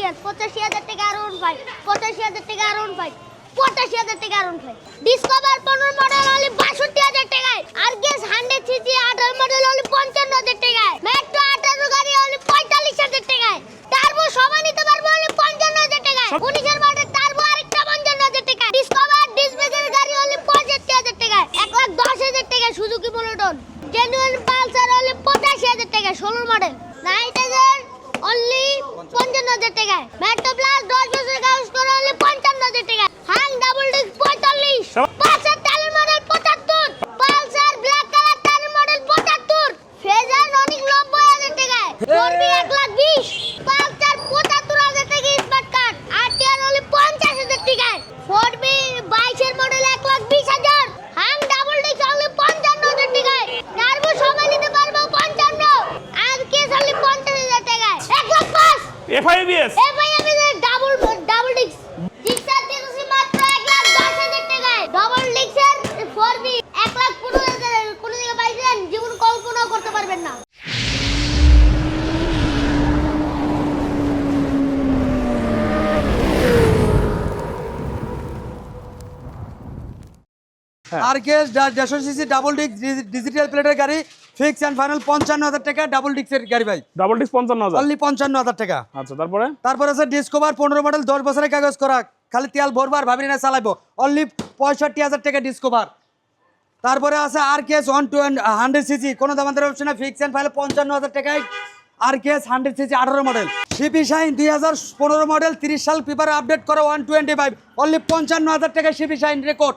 Case পঁচাশি হাজার টাকা আর ওয়ান ফাইভ পঁচাশি হাজার থেকে আর ওয়ান ফাইভ পঁচাশি হাজার থেকে আর ওয়ান ফাইভ ডিসকভার পনেরো মডেল হলে বাষট্টি হাজার টাকায় আর গেস হান্ড্রেড সিসি আঠারো মডেল হলে পঞ্চান্ন হাজার টাকায়। মেট্রো আঠারো গাড়ি হলে পঁয়তাল্লিশ হাজার টাকায়। তারপর সবাই নিতে পারব হলে পঞ্চান্ন হাজার টাকায়। সব- এফআইবিএস আর কেস দেড়শো সিসি ডাবল ডিস্ক ডিজিটাল প্লেটের গাড়ি ফিক্স অ্যান্ড ফাইনাল পঞ্চান্ন হাজার টাকা ডাবল ডিস্কের গাড়ি ভাই। ডাবল ডিস্ক পঞ্চান্ন হাজার? অনলি পঞ্চান্ন হাজার টাকা। আচ্ছা তারপরে? তারপর আছে ডিসকভার পনেরো মডেল দশ বছরের কাগজ করা খালি তেল ভরবার ভাবি না চালাবো অনলি পঁয়ষট্টি হাজার টাকা ডিসকভার তারপরে আছে R KS one two hundred CC কোনো দাম আমাদের অপশনে ফিক্স অ্যান্ড ফাইলে পঞ্চান্ন হাজার টাকায় আর কেস হান্ড্রেড সিসি আঠারো মডেল সিপি শাইন দুই হাজার পনেরো মডেল তিরিশ সাল পেপারে আপডেট করে ওয়ান টোয়েন্টি ফাইভ অনলি পঞ্চান্ন হাজার টাকা সিপি শাইন রেকর্ড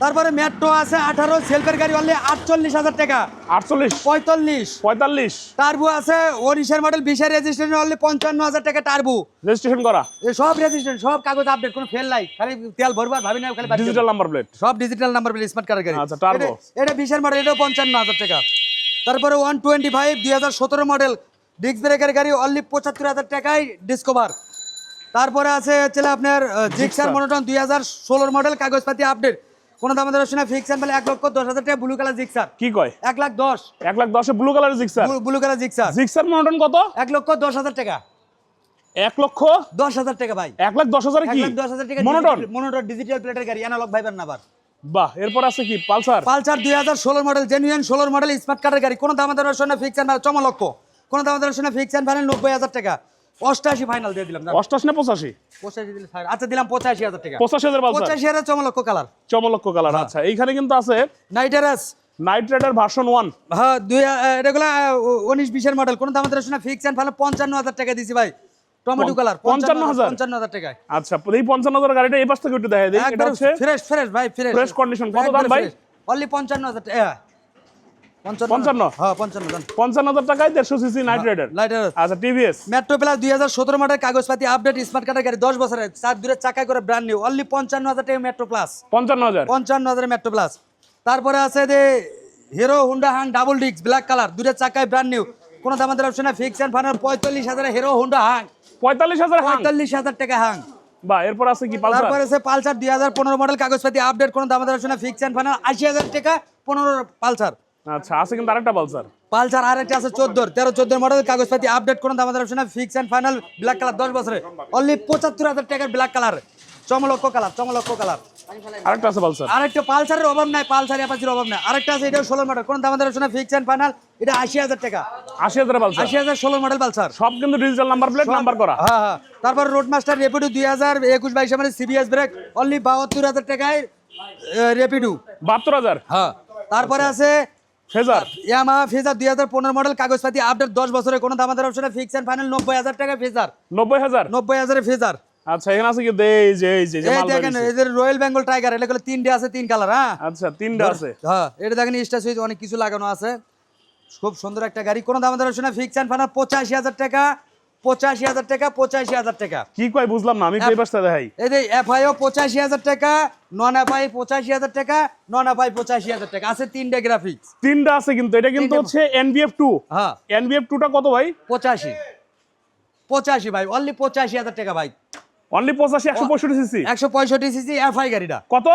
তারপরে মেট্রো আছে আঠারো সেলফের গাড়ি অনলি আটচল্লিশ হাজার টাকা। আটচল্লিশ। পঁয়তাল্লিশ। পঁয়তাল্লিশ। টার্বু আছে উনিশের মডেল বিশের রেজিস্ট্রেশন অনলি পঞ্চান্ন হাজার টাকা টার্বু রেজিস্ট্রেশন করা। সব রেজিস্ট্রেশন সব কাগজ আপডেট কোনো ফেল নাই। খালি তেল ভরবার ভাবি না খালি ডিজিটাল নাম্বার প্লেট সব ডিজিটাল নাম্বার প্লেট স্মার্ট কার্ডের গাড়ি। আচ্ছা। এটা- এটা বিশের মডেল এটাও পঞ্চান্ন হাজার টাকা। তারপরে ওয়ান টোয়েন্টি ফাইভ দুই হাজার সতেরো মডেল ডিস্ক ব্রেকের গাড়ি অনলি পঁচাত্তর হাজার টাকায় ডিসকভার তারপরে আছে হচ্ছে আপনার জিক্সার মনোটন দুই হাজার ষোলোর মডেল কাগজপাতি আপডেট কোনো দাম আমাদের শোনা ফিক্স বলে এক লক্ষ দশ হাজার টাকা ব্লু কালার জিক্সার কি কয়? এক লাখ দশ। এক লাখ দশে blue colour Gixxer blue colour Gixxer Gixxer monotone কত? এক লক্ষ দশ হাজার টাকা। এক লক্ষ দশ হাজার টাকা ভাই। এক লাখ দশ হাজার কি? দশ হাজার টাকা মনোটন? মনোটন ডিজিটাল প্লেটের গাড়ি অ্যানালগ ভাইবার নাম্বার বাহ এরপর আছে কি? পালসার? পালসার দুই হাজার ষোলোর মডেল জেনুইন ষোলোর মডেল স্মার্ট কার্ডের গাড়ি। কোনো দাম আমাদের শোনা ফিক্স অ্যান্ড চমলক্ষ। কোনো দাম আমাদের শোনা ফিক্স অ্যান্ড ফাইনাল নব্বই হাজার টাকা। অষ্টাশি ফাইনাল দিয়ে দিলাম অষ্টাশি না পঁচাশি? পঁচাশি দিলে আচ্ছা দিলাম পঁচাশি হাজার টাকা। পঁচাশি হাজার পঁচাশি হাজার চমলক্ষ কালার চমলক্ষ কালার আচ্ছা। এইখানে কিন্তু আছে নাইটারাস নাইট রাইডার ভার্সন ওয়ান হ্যাঁ দুই এগুলো উনিশ বিশের মডেল কোনো দাম শোনা ফিক্স অ্যান্ড ফাইনাল পঞ্চান্ন হাজার টাকা দিছি ভাই। টমেটো কালার পঞ্চান্ন হাজার? পঞ্চান্ন হাজার? টাকায়। আচ্ছা এই পঞ্চান্ন হাজার গাড়িটা এই পাশ থেকে একটু দেখা এটা হচ্ছে ফ্রেশ ফ্রেশ ভাই ফ্রেশ Fresh condition, কত দাম ভাই? অনলি পঞ্চান্ন হাজার টাকা পঞ্চান্ন। পঞ্চান্ন? হ্যাঁ পঞ্চান্ন পঞ্চান্ন হাজার টাকায় দেড়শো সিসি নাইট রাইডার। আচ্ছা টিভিএস। মেট্রো প্লাস দুই হাজার সতেরো মডেল কাগজপাতি আপডেট স্মার্ট কার্ডের গাড়ি দশ বছরের চার দূরে চাকা করে ব্র্যান্ড নিউ অনলি পঞ্চান্ন হাজার টাকা মেট্রো প্লাস। পঞ্চান্ন হাজার পঞ্চান্ন হাজার মেট্রো প্লাস। তারপরে আছে যে Hero Honda Hunk double disc black colour দূরে চাকায় ব্র্যান্ড নিউ কোনো দাম আমাদের অপশন ফিক্স অ্যান্ড ফাইনাল পঁয়তাল্লিশ হাজার হিরো হুন্ডা হাং। পঁয়তাল্লিশ হাজার পঁয়তাল্লিশ হাজার টাকা হাং। বা এরপর আছে কি পালসার? তারপরে আছে পালসার দুই হাজার পনেরো মডেল কাগজপাতি আপডেট কোনো দাম আমাদের অপশন ফিক্স অ্যান্ড ফাইনাল আশি হাজার টাকা পনেরো পালসার। আচ্ছা আছে কিন্তু আরেকটা পালসার। পালসার আর একটা আছে চোদ্দোর। তেরো চোদ্দোর মডেল কাগজপাতি আপডেট করুন আমাদের অপশনে fix and final black colour দশ বছরে অনলি পঁচাত্তর হাজার টাকার ব্ল্যাক কালার চমলক্ষ কালার চমলক্ষ কালার আরেকটা আছে পালসার। আরেকটা পালসারের অভাব নাই পালসার অ্যাপাচির অভাব নাই। আরেকটা আছে এটাও ষোলো মডেল কোন অপশনে ফিক্স অ্যান্ড ফাইনাল এটা আশি হাজার টাকা। আশি হাজার পালসার। আশি হাজার ষোলো মডেল পালসার। সব কিন্তু ডিজিটাল নাম্বার প্লেট নাম্বার করা। হ্যাঁ হ্যাঁ। তারপর রোড মাস্টার রেপিডু দুই হাজার একুশ বাইশে মানে সিবিএস ব্রেক অনলি বাহাত্তর হাজার টাকায় রেপিডু বাহাত্তর হাজার। হ্যাঁ। তারপরে আছে ফেজার? ইয়ামা ফেজার দুই হাজার পনেরো মডেল কাগজপাতি আপডেট দশ বছরে কোনো দামাদের অপশনে ফিক্স অ্যান্ড ফাইনাল নব্বই হাজার টাকা ফেজার। নব্বই হাজার? নব্বই হাজারে ফেজার। আচ্ছা এখানে আছে কি এই যে এই যে এই যে এই দেখেন বেরিয়েছে। এদের রয়্যাল বেঙ্গল টাইগার এটা গুলো তিনটে আছে তিন কালার হ্যাঁ? আচ্ছা তিনটা আছে। হ্যাঁ এটা দেখেন স্টার সুইচ অনেক কিছু লাগানো আছে। খুব সুন্দর একটা গাড়ি কোনো দামাদের অপশনে ফিক্স অ্যান্ড ফাইনাল পঁচাশি হাজার টাকা। পঁচাশি হাজার টাকা পঁচাশি হাজার টাকা। কি কয় বুঝলাম না আমি। দেখাই। এই যে এফআইও পঁচাশি হাজার টাকা নন এফআই পঁচাশি হাজার টাকা নন এফআই পঁচাশি হাজার টাকা। আছে তিনটে গ্রাফিক্স তিনটা আছে কিন্তু এটা কিন্তু হচ্ছে এনবিএফ টু হ্যাঁ। এনবিএফ টুটা কত ভাই? পঁচাশি। পঁচাশি ভাই অনলি পঁচাশি হাজার টাকা ভাই। অনলি পঁচাশি একশো পঁয়ষট্টি সিসি একশো পঁয়ষট্টি সিসি এফআই গাড়িটা কত?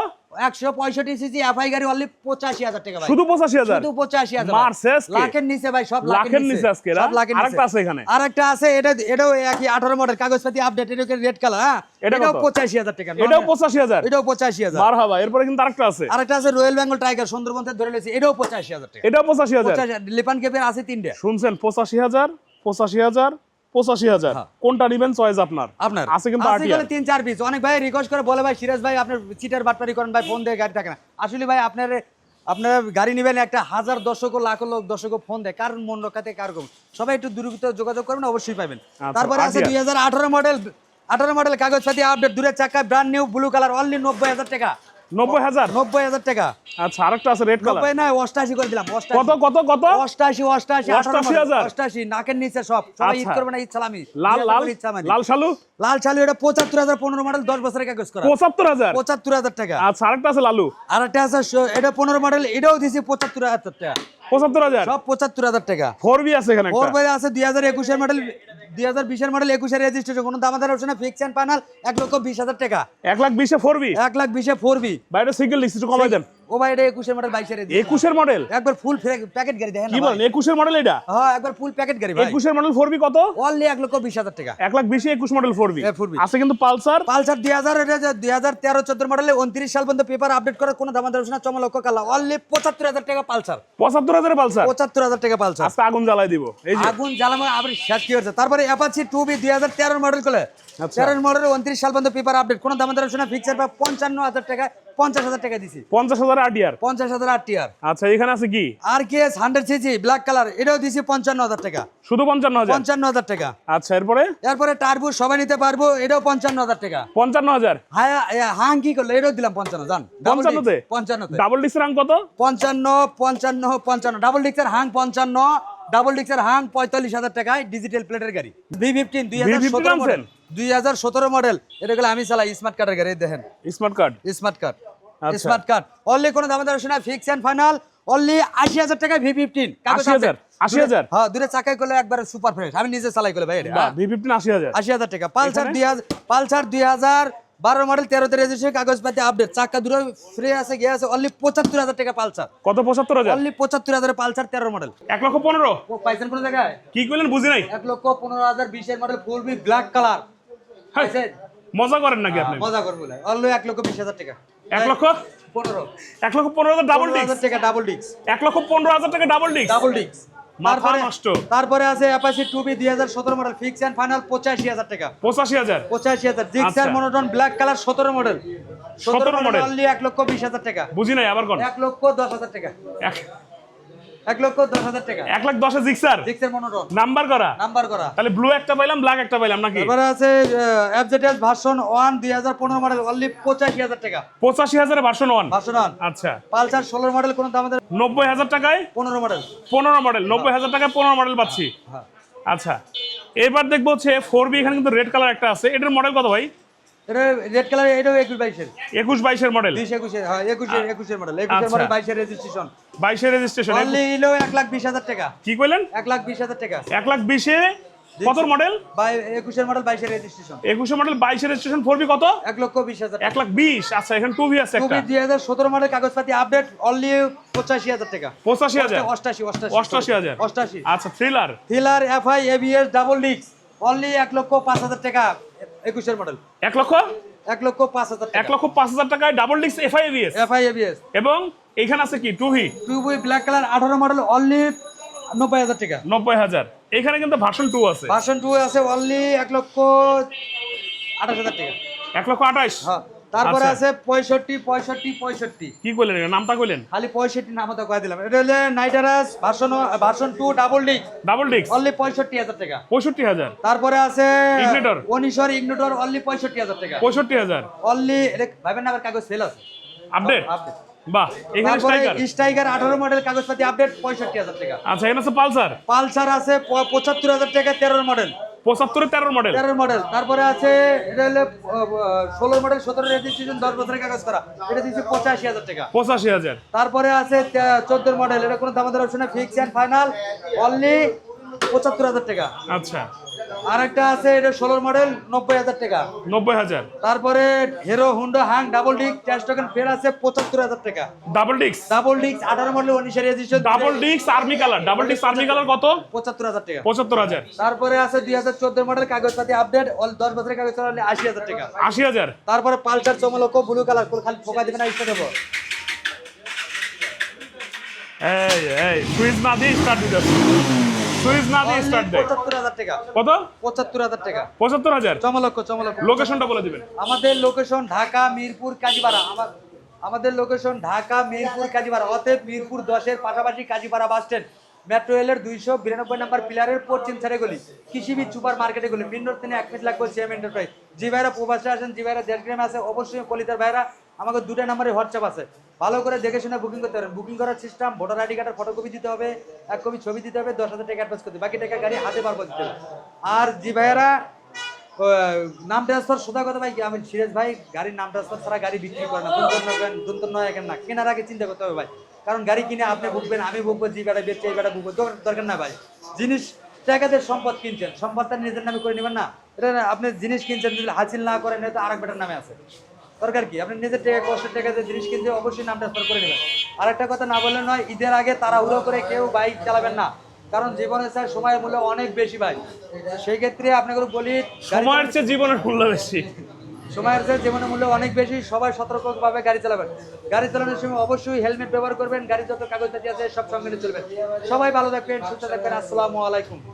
একশো পঁয়ষট্টি সিসি এফআই গাড়ি অনলি পঁচাশি হাজার টাকা ভাই। শুধু পঁচাশি হাজার? শুধু পঁচাশি হাজার মারছে লাখের নিচে ভাই সব লাখের নিচে। আজকে সব লাখের আরেকটা আছে এখানে। আরেকটা আছে এটা এটাও একই আঠারো মডেল কাগজপাতি আপডেট এটা রেড কালার হ্যাঁ? এটা এটাও কত? পঁচাশি হাজার টাকা এটাও পঁচাশি হাজার? এটাও পঁচাশি হাজার। মার হাবা এরপরে কিন্তু আরেকটা আছে। আরেকটা আছে রয়্যাল বেঙ্গল টাইগার সুন্দরবন থেকে ধরে লেছি এটাও পঁচাশি হাজার টাকা। এটাও পঁচাশি হাজার। পঁচাশি লিপান কেপের আছে তিনটে। শুনছেন পঁচাশি হাজার পঁচাশি হাজার। হ্যাঁ। কোনটা নিবেন? চয়েস আপনার। আপনার। আছে কিন্তু তিন চার পিস অনেক ভাই রিকোয়েস্ট করে বলে ভাই সিরাজ ভাই আপনার সিটার বাটপারি করেন ভাই ফোন দিয়ে গাড়ি থাকে না। আসলে ভাই আপনার আপনারা গাড়ি নেবেন একটা হাজার দশক লাখ লোক দশক ফোন দেয়। কার মন রক্ষাতে কার কম সবাই একটু দ্রুত যোগাযোগ করবেন অবশ্যই পাবেন। আচ্ছা, তারপরে আছে দুই হাজার আঠারো মডেল আঠারো মডেল কাগজপাতি আপডেট দূরের চাকা brand new blue colour only নব্বই হাজার টাকা। নব্বই হাজার? নব্বই হাজার টাকা। আচ্ছা আরেকটা আছে রেড কালার নব্বই নয় অষ্টাশি করে দিলাম কত কত কত? অষ্টাশি অষ্টাশি অষ্টাশি হাজার? অষ্টাশি নাকের নিচে সব। সবাই ঈদ আচ্ছা। করবে না ঈদ সালামি। লাল লাল। লাল শালু? লাল এটা পঁচাত্তর হাজার পনেরো মডেল দশ বছরের কাগজ করা। পঁচাত্তর হাজার? পঁচাত্তর হাজার টাকা। আচ্ছা আরেকটা আছে লালু। আর একটা আছে এটা পনেরো মডেল এটাও দিয়েছি পঁচাত্তর হাজার টাকা। পঁচাত্তর হাজার। সব পঁচাত্তর হাজার টাকা। ফোর বি আছে এখানে একটা। আছে দুই হাজার একুশের মডেল দুই হাজার বিশের মডেল একুশের রেজিস্ট্রেশন কোনো দামাদার অপশন ফিক্স অ্যান্ড ফাইনাল এক লক্ষ বিশ হাজার টাকা। এক লাখ বিশে ফোর বি এক লাখ বিশে ফোর বি বাইরে সিঙ্গেল একটু কমাই দেন। ও ভাই এটা একুশের মডেল বাইশের একুশের মডেল একবার ফুল প্যাকেট গাড়ি দেখেন কি বলেন একুশের মডেল এটা? হ্যাঁ একবার ফুল প্যাকেট গাড়ি ভাই। একুশের মডেল ফোরবি কত? অনলি এক লক্ষ বিশ হাজার টাকা। এক লাখ বিশে একুশ model four B A, 4B আছে কিন্তু পালসার? পালসার দুই হাজার দুই হাজার তেরো চোদ্দ মডেলে উনত্রিশ সাল পর্যন্ত পেপার আপডেট করার কোনো দামাদার অপশন চমা লক্ষ কালা। অনলি পঁচাত্তর হাজার টাকা পালসার। পঁচাত্তর হাজার পালসার? পঁচাত্তর হাজার টাকা পালসার। আজকে আগুন জ্বালাই দিব। এই আগুন জ্বালানো আবার শেষ কি হচ্ছে তারপরে অ্যাপাচি টু বি দুই হাজার তেরো মডেল করে আচ্ছা। তেরো মডেল উনত্রিশ সাল পর্যন্ত পেপার আপডেট কোনো অপশন ফিক্সার বা পঞ্চান্ন হাজার টাকা। পঞ্চাশ হাজার টাকা দিছি। পঞ্চাশ হাজার পঞ্চাশ হাজার আট আচ্ছা এখানে আছে কি? R K S hundred CC black colour এটাও দিছি পঞ্চান্ন হাজার টাকা। শুধু পঞ্চান্ন হাজার? পঞ্চান্ন হাজার টাকা। আচ্ছা এরপরে? এরপরে টার্বু সবাই নিতে পারব এটাও পঞ্চান্ন হাজার টাকা। পঞ্চান্ন হাজার? হাং কি করল? এটাও দিলাম পঞ্চান্ন জান। পঞ্চান্নতে? পঞ্চান্নতে। ডাবল ডিক্স রাং কত? পঞ্চান্ন পঞ্চান্ন পঞ্চান্ন। ডাবল ডিক্সের হাং পঞ্চান্ন ডাবল ডিক্সের হাং পঁয়তাল্লিশ হাজার টাকায় ডিজিটাল প্লেটের গাড়ি। ভি ফিফটিন দুই হাজার V15 সতেরো আনছেন? মডেল দুই হাজার সতেরো মডেল এটা গেলে আমি চালাই স্মার্ট কার্ডের গাড়ি দেখেন। Smart card smart card. Smart card only কোনো দামে দর্শন ফিক্স অ্যান্ড ফাইনাল অনলি আশি হাজার টাকায় ভি ফিফটিন 80,000 80,000 হ্যাঁ দূরে চাকাই করলে একবারে সুপার ফ্রেশ আমি নিজে চালাই করলে ভাই এটা। ভি ফিফটিন আশি হাজার। আশি হাজার টাকা। পালসার? দুই হাজার পালসার দুই হাজার বারো মডেল তেরোতে রেজিস্ট্রেশন কাগজপাতি আপডেট চাকা দূরে ফ্রি আছে গিয়ে আছে অনলি পঁচাত্তর হাজার টাকা পালসার। কত? পঁচাত্তর হাজার? অনলি পঁচাত্তর হাজার পালসার তেরো মডেল এক লক্ষ পনেরো? পাইছেন কোন জায়গায়? কি করলেন বুঝি নাই। এক লক্ষ পনেরো হাজার বিশের model full B black colour মজা করেন নাকি আপনি? মজা করব অনলি এক লক্ষ বিশ হাজার টাকা। এক লক্ষ? পনেরো। এক লক্ষ পনেরো হাজার ডাবল পনেরো ডিক্স হাজার টাকা ডাবল ডিক্স এক লক্ষ পনেরো হাজার টাকা ডাবল ডিক্স ডাবল ডিক্স মাথা তারপরে নষ্ট। তারপরে আছে অ্যাপাচি টু বি দুই হাজার সতেরো মডেল ফিক্স এন্ড ফাইনাল পঁচাশি হাজার টাকা। পঁচাশি হাজার? পঁচাশি হাজার। জিক্সার। মনোটন ব্ল্যাক কালার সতেরো মডেল 17 model। অনলি এক লক্ষ বিশ হাজার টাকা। বুঝি নাই আবার কোন? এক লক্ষ দশ হাজার টাকা। এক লক্ষ দশ হাজার টাকা। এক লাখ দশে জিক্সার জিক্সের মনোটন নাম্বার করা? নাম্বার করা। তাহলে ব্লু একটা পাইলাম ব্ল্যাক একটা পাইলাম নাকি? এবারে আছে এফজেডএস ভার্সন ওয়ান দুই হাজার পনেরো মডেল অনলি পঁচাশি হাজার টাকা। পঁচাশি হাজারে ভার্সন ওয়ান ভার্সন ওয়ান আচ্ছা। পালসার মডেল কোনো দাম আমাদের নব্বই হাজার টাকায়? পনেরো মডেল পনেরো মডেল নব্বই হাজার টাকায় পনেরো মডেল পাচ্ছি। হ্যাঁ। আচ্ছা। এবার দেখব হচ্ছে ফোর বি এখানে কিন্তু রেড কালার একটা আছে। এটার মডেল কত ভাই? এটা রেড কালার এটাও একুশ বাইশের। একুশ বাইশের মডেল বিশ একুশের হ্যাঁ একুশের একুশের মডেল একুশের। মডেল বাইশের রেজিস্ট্রেশন বাইশের রেজিস্ট্রেশন অনলি ইলো এক লাখ বিশ হাজার টাকা। কি কইলেন? এক লাখ বিশ হাজার টাকা। এক লাখ বিশে কত মডেল বাই একুশের মডেল বাইশের রেজিস্ট্রেশন একুশে মডেল বাইশের রেজিস্ট্রেশন কত? এক লক্ষ বিশ হাজার এক লাখ বিশ। আচ্ছা এখানে টু ভি আছে দুই হাজার সতেরো মডেল কাগজপাতি আপডেট অনলি পঁচাশি হাজার টাকা। পঁচাশি হাজার? অষ্টাশি অষ্টাশি অষ্টাশি হাজার। অষ্টাশি। আচ্ছা thriller thriller FI ABS double ডিক্স অনলি এক লক্ষ পাঁচ হাজার টাকা একুশের মডেল এক লক্ষ? এক লক্ষ পাঁচ হাজার এক লক্ষ পাঁচ হাজার টাকায় ডাবল ডিক্স এফআইএবিএস এফআইএবিএস এফআই এবিএস এবং এখানে আছে কি? টু ভি টু বই ব্ল্যাক কালার আঠারো মডেল অনলি নব্বই হাজার টাকা। নব্বই হাজার। এখানে কিন্তু ভার্সন টু আছে। ভার্সন টু আছে অনলি এক লক্ষ আঠাশ হাজার টাকা। এক লক্ষ আঠাশ? হ্যাঁ। তারপরে আচ্ছা। আছে পঁয়ষট্টি পঁয়ষট্টি পঁয়ষট্টি। কি করলেন নামটা কইলেন? খালি পঁয়ষট্টি নাম তো কয়ে দিলাম। এটা হলে নাইটারাস ভার্সন ভার্সন টু ডাবল ডিক্স ডাবল ডিক্স অনলি পঁয়ষট্টি হাজার টাকা। পঁয়ষট্টি হাজার। তারপরে আছে Ignitor। অনিশর ইগনোটর অনলি পঁয়ষট্টি হাজার টাকা। পঁয়ষট্টি হাজার। অনলি ভাইবেন না আবার কাগজ সেল আছে। আপডেট আপডেট বাহ এখানে স্ট্রাইকার স্ট্রাইকার আঠারো মডেল কাগজপাতি আপডেট পঁয়ষট্টি হাজার টাকা। আচ্ছা এখানে আছে পালসার। পালসার আছে প- পঁচাত্তর হাজার টাকা তেরোর মডেল পঁচাত্তরে তেরোর মডেল তেরোর মডেল তারপরে আছে এটা হলে ষোলো মডেল সতেরো রেজিস্ট্রেশন দশ বছরের কাগজ করা। এটা দিচ্ছে পঁচাশি হাজার টাকা। পঁচাশি হাজার। তারপরে আছে চোদ্দোর মডেল এটা কোনো দামাদের অপশনে ফিক্স অ্যান্ড ফাইনাল অনলি পঁচাত্তর হাজার টাকা। আচ্ছা। আর একটা আছে এটা ষোলোর মডেল নব্বই হাজার টাকা। নব্বই হাজার। তারপরে Hero Honda Hunk double disk token ফের আছে পঁচাত্তর হাজার টাকা। ডাবল ডিক্স ডাবল ডিস্ক আঠারো মডেল রেজিস্ট্রেশন ডাবল ডিক্স আর্মি কালার ডাবল ডিক্স আর্মি কালার কত? পঁচাত্তর হাজার টাকা। পঁচাত্তর হাজার। তারপরে আছে দুই হাজার চোদ্দ মডেল কাগজপাতি আপডেট অল দশ বছরের কাগজ চালালে আশি হাজার টাকা। আশি হাজার। তারপরে পালসার চমলক ব্লু কালার খালি ফোকা দিবে না স্টার্ট হব এই এই সুইচ না দিয়ে স্টার্ট দিতে সুইচ না দিয়ে স্টার্ট দেয়। পঁচাত্তর হাজার টাকা। কত? পঁচাত্তর হাজার টাকা। পঁচাত্তর হাজার? চমলক্ষ চমলক্ষ। লোকেশনটা বলে দিবেন। আমাদের লোকেশন ঢাকা মিরপুর কাজীপাড়া। আমার আমাদের লোকেশন ঢাকা মিরপুর কাজীপাড়া। অতএব মিরপুর দশের পাশাপাশি কাজীপাড়া বাস স্ট্যান্ড। মেট্রো রেলের দুইশো বিরানব্বই নম্বর পিলারের পশ্চিম সাইডে গলি। কৃষিবিদ সুপার মার্কেটে গলি। মিন্ডোর তিনি এক লাগবে সিএম এন্টারপ্রাইজ যে ভাইরা প্রবাসে আসেন যে ভাইরা দেড় গ্রামে আছে অবশ্যই কলিতার ভাইরা আমাকে দুটো নাম্বারে হোয়াটসঅ্যাপ আছে। ভালো করে দেখে শুনে বুকিং করতে পারেন। বুকিং করার সিস্টেম ভোটার আইডি কার্ডের ফটোকপি দিতে হবে, এক কপি ছবি দিতে হবে, দশ হাজার টাকা অ্যাডভান্স করতে। বাকি টাকা গাড়ি হাতে পারব দিতে হবে। আর যে ভাইয়েরা নাম ট্রান্সফার সোজা কথা ভাই আমি সিরাজ ভাই, গাড়ির নাম ট্রান্সফার ছাড়া গাড়ি বিক্রি করে না। দুন্তন নয় এখন না। কেনার আগে চিন্তা করতে হবে ভাই। কারণ গাড়ি কিনে আপনি বুকবেন আমি বুকবো যে বেটা বেচছে, এই বেটা বুকবো দরকার না ভাই। জিনিস, টাকাদের সম্পদ কিনছেন। সম্পদটা নিজের নামে করে নেবেন না। এটা আপনি জিনিস কিনছেন, যদি হাসিল না করেন, এটা আরেক বেটার নামে আছে। দরকার কি? আপনি নিজের টাকা কষ্টের টাকাতে জিনিস কিনতে অবশ্যই নাম ট্রান্সফার করে নেবেন। আর একটা কথা না বললে নয় ঈদের আগে তাড়াহুড়ো করে কেউ বাইক চালাবেন না। কারণ জীবনে স্যার সময়ের মূল্য অনেক বেশি ভাই। সেই ক্ষেত্রে আপনাকে বলি সময়ের চেয়ে জীবনের মূল্য বেশি। সময়ের চেয়ে জীবনের মূল্য অনেক বেশি সবাই সতর্কভাবে গাড়ি চালাবেন। গাড়ি চালানোর সময় অবশ্যই হেলমেট ব্যবহার করবেন গাড়ি যত কাগজপাতি আছে সব সঙ্গে চলবেন। সবাই ভালো থাকবেন সুস্থ থাকবেন আসসালামু আলাইকুম।